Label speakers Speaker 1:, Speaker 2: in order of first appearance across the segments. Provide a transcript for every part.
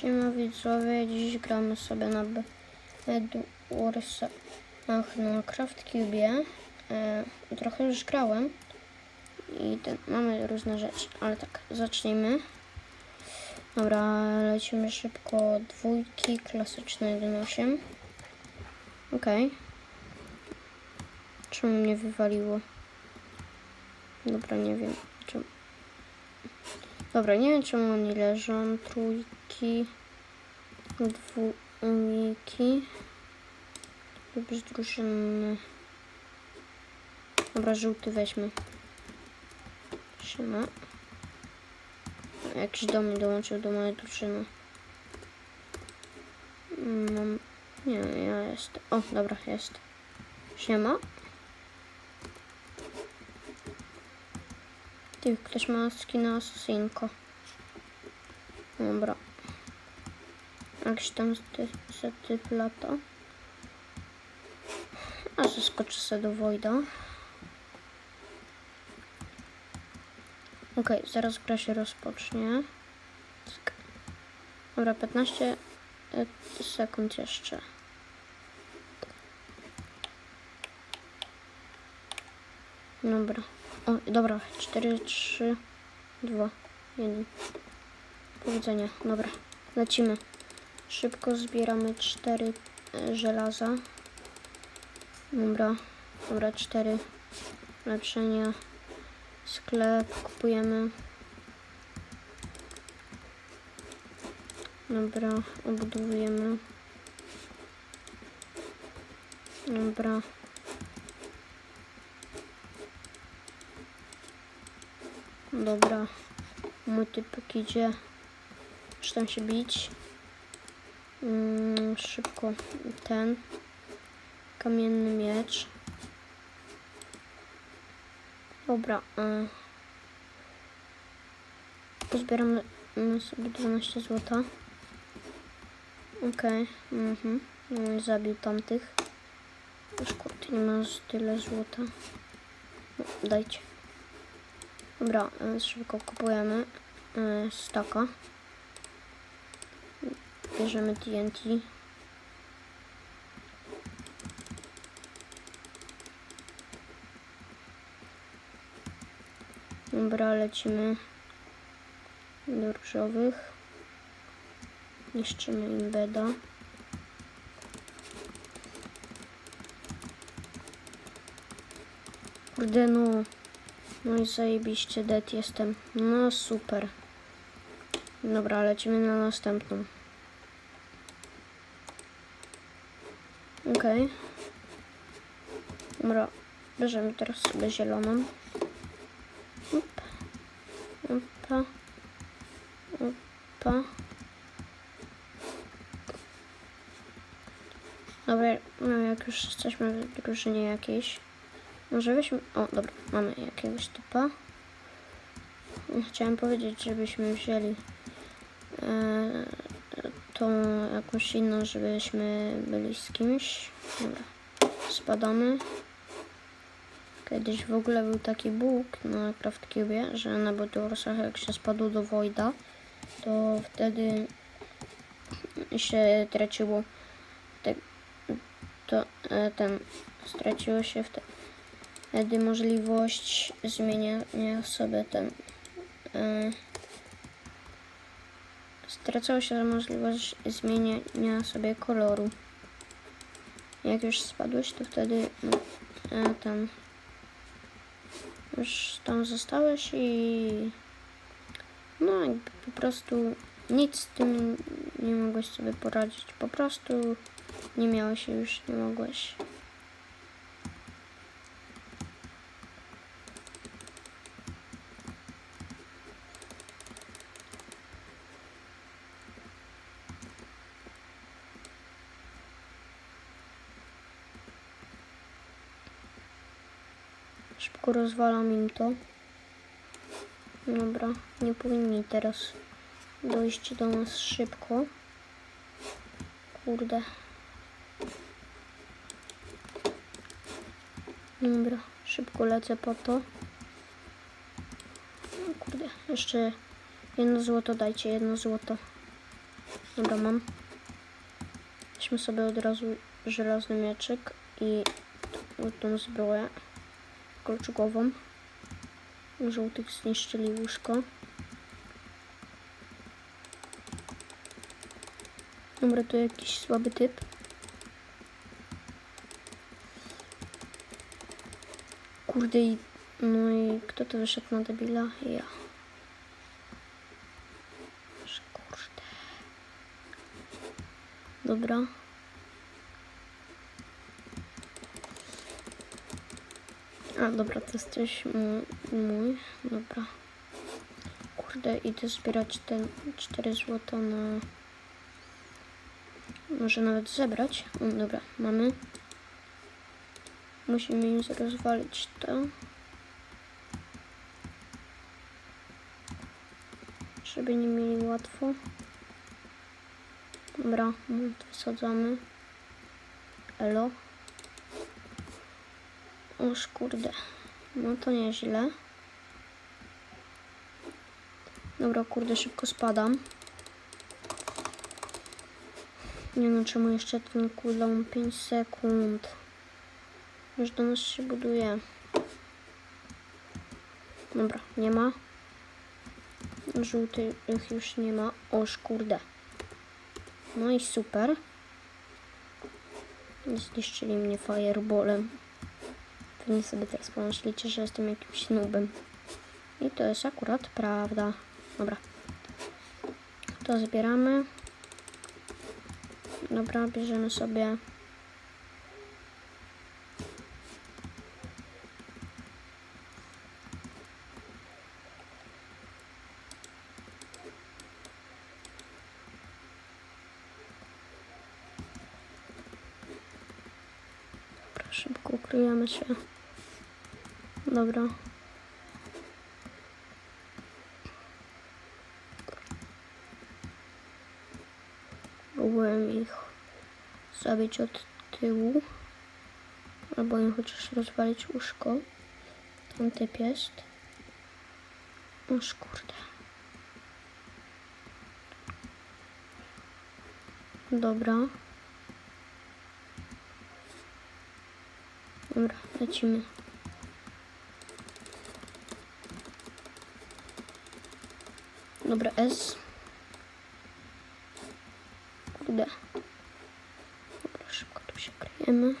Speaker 1: Siema widzowie, dziś gramy sobie na Bedwarsach na Craft Cube. E, trochę już grałem i ten, mamy różne rzeczy, ale tak, zacznijmy. Dobra, lecimy szybko. Dwójki, klasyczne 1.8. Okej. Czemu mnie wywaliło? Dobra, nie wiem. Czemu. Dobra, nie wiem czemu oni leżą. Trójki, dwójki lub drużyny. Dobra, żółty weźmy. Siema. Jakiś do mnie dołączył do mojej drużyny. Mam... Nie, ja jestem. O, dobra, jest. Siema. Ty, ktoś ma skina asasinko. Dobra. Jakiś tam ty, typ lata. A zaskoczę sobie do Wojda. Okej, zaraz gra się rozpocznie. Cyk. Dobra, 15 e, sekund jeszcze. Dobra. O, dobra. 4, 3, 2, 1. Powodzenia. Dobra. Lecimy. Szybko zbieramy 4 żelaza. Dobra. Dobra, 4 lepszenia. Sklep kupujemy. Dobra, obudowujemy. Dobra. Dobra. Mój typek idzie. Już tam się bić. Mm, szybko ten. Kamienny miecz. Dobra. Y. Pozbieramy mm, sobie 12 złota. Okej. Mhm. No i zabił tamtych. Już kurde, nie ma z tyle złota. No, dajcie. Dobra, y, szybko kupujemy y, staka. Bierzemy TNT. Dobra, lecimy do różowych. Niszczymy im beda. Kurde no. No i zajebiście dead jestem. No super. Dobra, lecimy na następną. Okej. Okay. Dobra, bierzemy teraz sobie zieloną. Up. Opa. Opa. Dobra, no jak już jesteśmy w drużynie jakiejś. Może weźmy... O, dobra, mamy jakiegoś typa. Chciałem powiedzieć, żebyśmy wzięli e, tą jakąś inną, żebyśmy byli z kimś. Dobra, spadamy. Kiedyś w ogóle był taki bóg na CraftCube, że na Bedwarsach jak się spadł do Voida, to wtedy się traciło te, to, e, ten, straciło się wtedy możliwość zmieniania sobie ten e, stracało się możliwość zmieniania sobie koloru. Jak już spadłeś, to wtedy e, tam już tam zostałeś i no po prostu nic z tym nie mogłeś sobie poradzić. Po prostu nie miałeś już nie mogłeś. Szybko rozwalam im to. Dobra, nie powinni teraz dojść do nas szybko. Kurde. Dobra, szybko lecę po to. O kurde, jeszcze jedno złoto dajcie, jedno złoto. Dobra, mam. Weźmy sobie od razu żelazny mieczyk i tą zbroję kolczugową. Żółtych zniszczyli łóżko. Dobra, tu jakiś słaby typ. Kurde i... No i kto to wyszedł na debila? Ja. Kurde. Dobra. A, dobra, to jest mu- mój. Dobra. Kurde, idę zbierać te 4 złota na... Może nawet zebrać. O, dobra, mamy. Musimy im rozwalić to. Żeby nie mieli łatwo. Dobra, wysadzamy. Elo. Oż kurde. No to nieźle. Dobra, kurde, szybko spadam. Nie wiem, czemu jeszcze ten cooldown 5 sekund. Już do nas się buduje. Dobra, nie ma. Żółtych już nie ma. Oż kurde. No i super. Zniszczyli mnie fireballem. Pewnie sobie teraz pomyślicie, że jestem jakimś nubem. I to jest akurat prawda. Dobra. To zbieramy. Dobra, bierzemy sobie. Szybko ukryjemy się. Dobra. Próbuję ich zabić od tyłu. Albo im chociaż rozwalić łóżko. Tam typ jest. Oż kurde. Dobra. Dobra, lecimy. Dobra, S. Kurde. Dobra, szybko tu się kryjemy.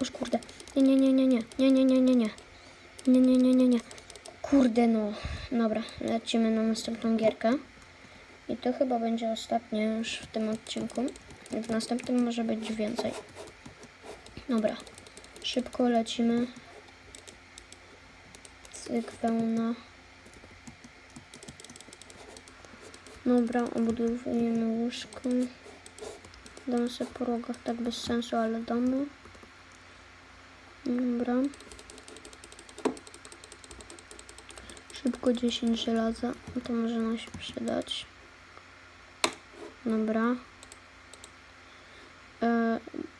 Speaker 1: Już kurde. Nie, nie, nie, nie, nie. Nie, nie, nie, nie, nie. Nie, nie, nie, nie, nie. Kurde no. Dobra, lecimy na następną gierkę. I to chyba będzie ostatnie już w tym odcinku. W następnym może być więcej. Dobra. Szybko lecimy. Cyk, wełna. Dobra, obudowujemy łóżko. Damy sobie po rogach, tak bez sensu, ale damy. Dobra. Szybko 10 żelaza, to może nam się przydać. Dobra.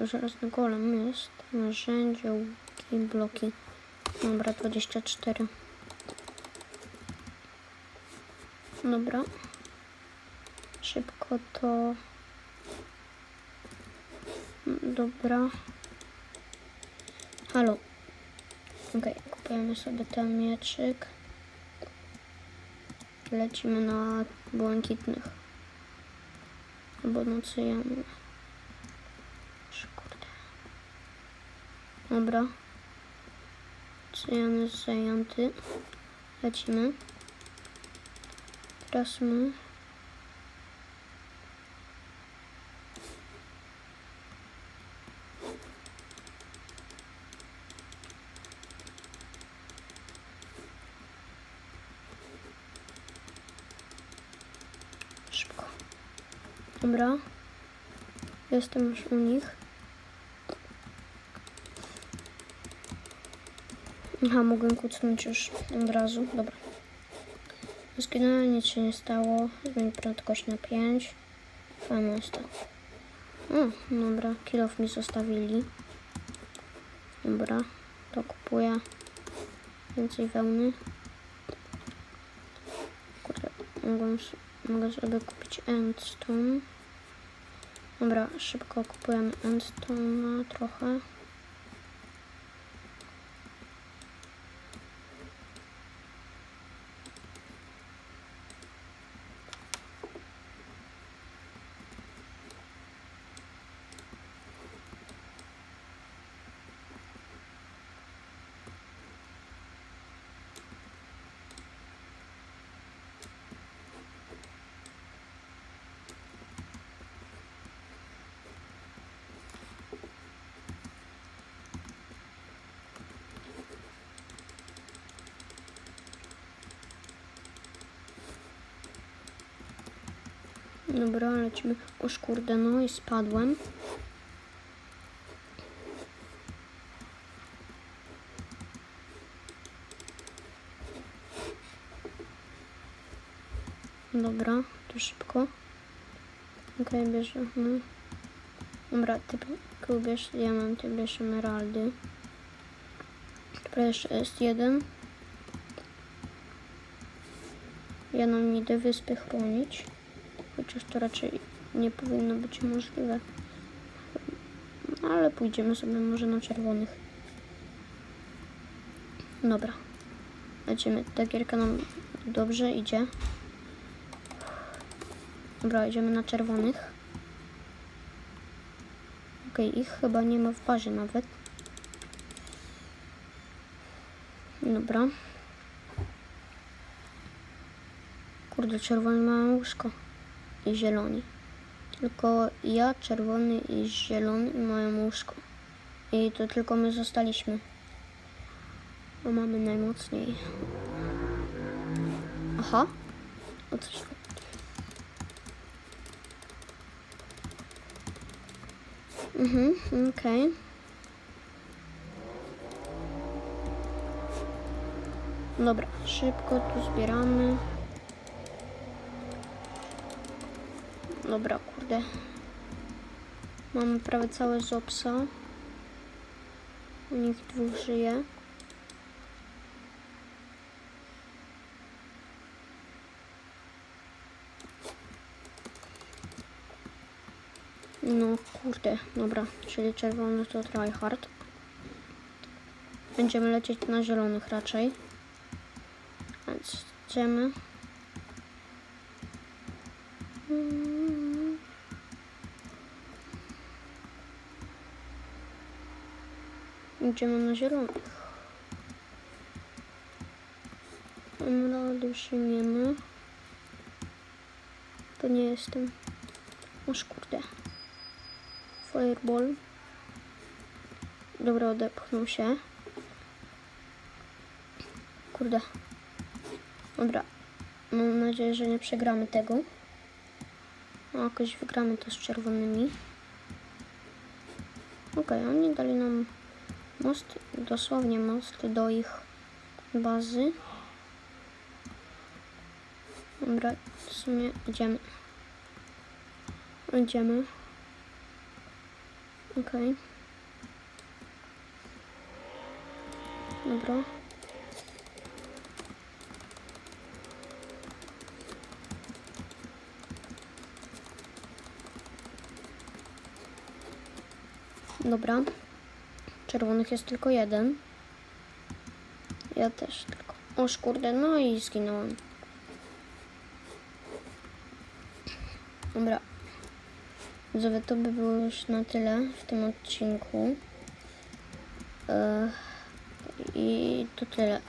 Speaker 1: Żelazny golem jest. Narzędzie, łuki, bloki. Dobra, 24. Dobra. Szybko to... Dobra. Halo. Okej, kupujemy sobie ten mieczyk. Lecimy na błękitnych. Albo na cyjany. Kurde. Dobra. Cyjan jest zajęty. Lecimy. Teraz my. Szybko. Dobra. Jestem już u nich. Aha, mogłem kucnąć już od razu. Dobra. Zginąłem, nic się nie stało. Zmień prędkość na 5. Fajne jest to. O, dobra. Kilof mi zostawili. Dobra. To kupuję. Więcej wełny. Kurde, mogę, mogę sobie kupić endstone. Dobra, szybko kupujemy endstone trochę. Dobra, lecimy. Oż kurde, no i spadłem. Dobra, to szybko. Okej, bierze. No. Dobra, ty bierz diamenty, bierz emeraldy. Dobra, jeszcze jest jeden. Ja nam idę wyspy chronić. Chociaż to raczej nie powinno być możliwe. Ale pójdziemy sobie może na czerwonych. Dobra. Lecimy. Ta gierka nam dobrze idzie. Dobra, idziemy na czerwonych. Okej, ich chyba nie ma w bazie nawet. Dobra. Kurde, czerwony mają łóżko i zieloni. Tylko ja, czerwony i zielony mają łóżko. I to tylko my zostaliśmy. Bo mamy najmocniej. Aha. O coś. Mhm, okej. Dobra, szybko tu zbieramy. Dobra, kurde. Mamy prawie całe zopsa. U nich dwóch żyje. No kurde, dobra, czyli czerwony to tryhard. Będziemy lecieć na zielonych raczej. Więc idziemy. Idziemy na zielonych. Emeraldy przyjmiemy. To nie jestem. Oż kurde. Fireball. Dobra, odepchnął się. Kurde. Dobra. Mam nadzieję, że nie przegramy tego. No, jakoś wygramy to z czerwonymi. Okej, oni dali nam most, dosłownie most do ich bazy. Dobra, w sumie idziemy. Idziemy. Okej. Dobra. Dobra. Czerwonych jest tylko jeden. Ja też tylko. O kurde, no i zginąłem. Dobra. Widzowie, to by było już na tyle w tym odcinku. E, I to tyle.